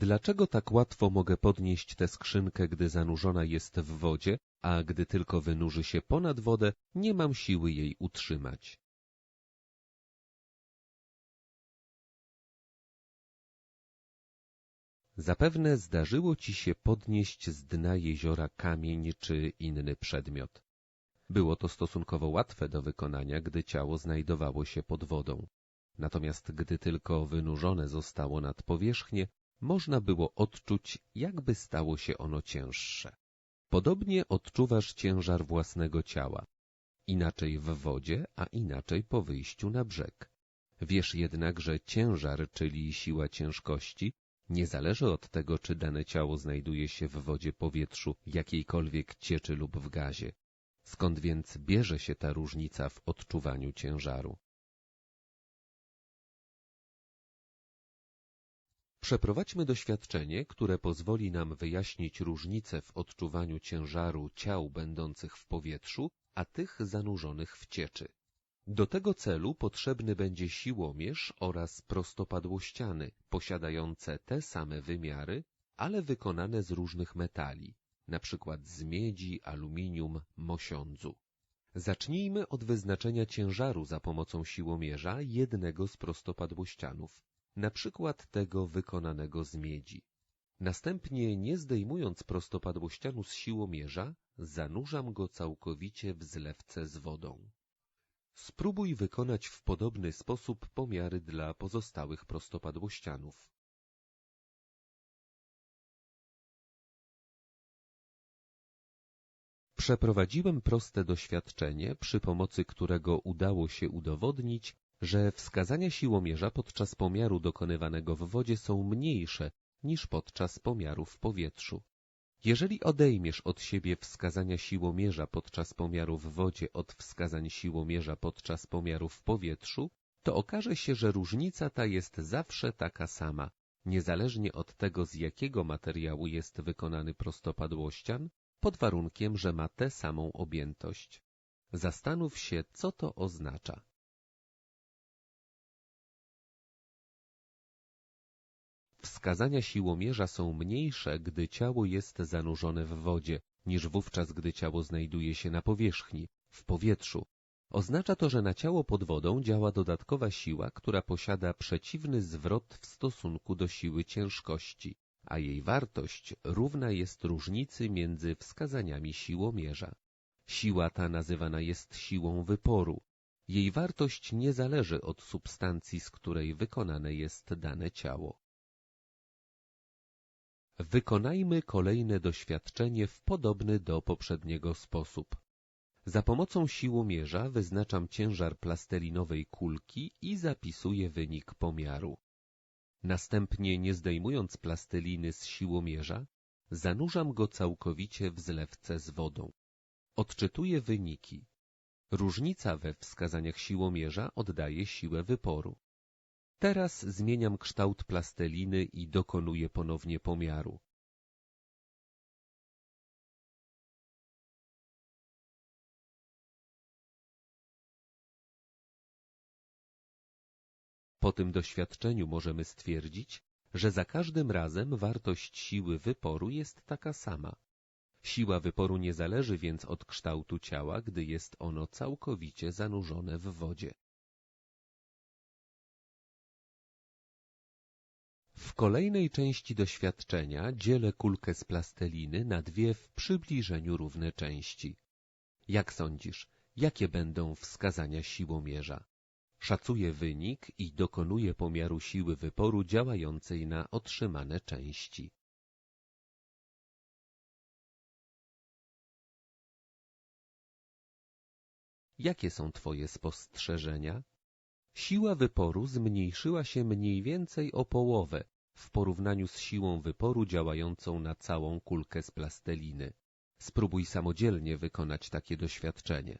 Dlaczego tak łatwo mogę podnieść tę skrzynkę, gdy zanurzona jest w wodzie, a gdy tylko wynurzy się ponad wodę, nie mam siły jej utrzymać? Zapewne zdarzyło ci się podnieść z dna jeziora kamień czy inny przedmiot. Było to stosunkowo łatwe do wykonania, gdy ciało znajdowało się pod wodą. Natomiast gdy tylko wynurzone zostało nad powierzchnię, można było odczuć, jakby stało się ono cięższe. Podobnie odczuwasz ciężar własnego ciała. Inaczej w wodzie, a inaczej po wyjściu na brzeg. Wiesz jednak, że ciężar, czyli siła ciężkości, nie zależy od tego, czy dane ciało znajduje się w wodzie, powietrzu, jakiejkolwiek cieczy lub w gazie. Skąd więc bierze się ta różnica w odczuwaniu ciężaru? Przeprowadźmy doświadczenie, które pozwoli nam wyjaśnić różnicę w odczuwaniu ciężaru ciał będących w powietrzu, a tych zanurzonych w cieczy. Do tego celu potrzebny będzie siłomierz oraz prostopadłościany, posiadające te same wymiary, ale wykonane z różnych metali, np. z miedzi, aluminium, mosiądzu. Zacznijmy od wyznaczenia ciężaru za pomocą siłomierza jednego z prostopadłościanów, na przykład tego wykonanego z miedzi. Następnie, nie zdejmując prostopadłościanu z siłomierza, zanurzam go całkowicie w zlewce z wodą. Spróbuj wykonać w podobny sposób pomiary dla pozostałych prostopadłościanów. Przeprowadziłem proste doświadczenie, przy pomocy którego udało się udowodnić, że wskazania siłomierza podczas pomiaru dokonywanego w wodzie są mniejsze niż podczas pomiaru w powietrzu. Jeżeli odejmiesz od siebie wskazania siłomierza podczas pomiaru w wodzie od wskazań siłomierza podczas pomiaru w powietrzu, to okaże się, że różnica ta jest zawsze taka sama, niezależnie od tego, z jakiego materiału jest wykonany prostopadłościan, pod warunkiem, że ma tę samą objętość. Zastanów się, co to oznacza. Wskazania siłomierza są mniejsze, gdy ciało jest zanurzone w wodzie, niż wówczas, gdy ciało znajduje się na powierzchni, w powietrzu. Oznacza to, że na ciało pod wodą działa dodatkowa siła, która posiada przeciwny zwrot w stosunku do siły ciężkości, a jej wartość równa jest różnicy między wskazaniami siłomierza. Siła ta nazywana jest siłą wyporu. Jej wartość nie zależy od substancji, z której wykonane jest dane ciało. Wykonajmy kolejne doświadczenie w podobny do poprzedniego sposób. Za pomocą siłomierza wyznaczam ciężar plastelinowej kulki i zapisuję wynik pomiaru. Następnie, nie zdejmując plasteliny z siłomierza, zanurzam go całkowicie w zlewce z wodą. Odczytuję wyniki. Różnica we wskazaniach siłomierza oddaje siłę wyporu. Teraz zmieniam kształt plasteliny i dokonuję ponownie pomiaru. Po tym doświadczeniu możemy stwierdzić, że za każdym razem wartość siły wyporu jest taka sama. Siła wyporu nie zależy więc od kształtu ciała, gdy jest ono całkowicie zanurzone w wodzie. W kolejnej części doświadczenia dzielę kulkę z plasteliny na dwie w przybliżeniu równe części. Jak sądzisz, jakie będą wskazania siłomierza? Szacuję wynik i dokonuję pomiaru siły wyporu działającej na otrzymane części. Jakie są Twoje spostrzeżenia? Siła wyporu zmniejszyła się mniej więcej o połowę w porównaniu z siłą wyporu działającą na całą kulkę z plasteliny. Spróbuj samodzielnie wykonać takie doświadczenie.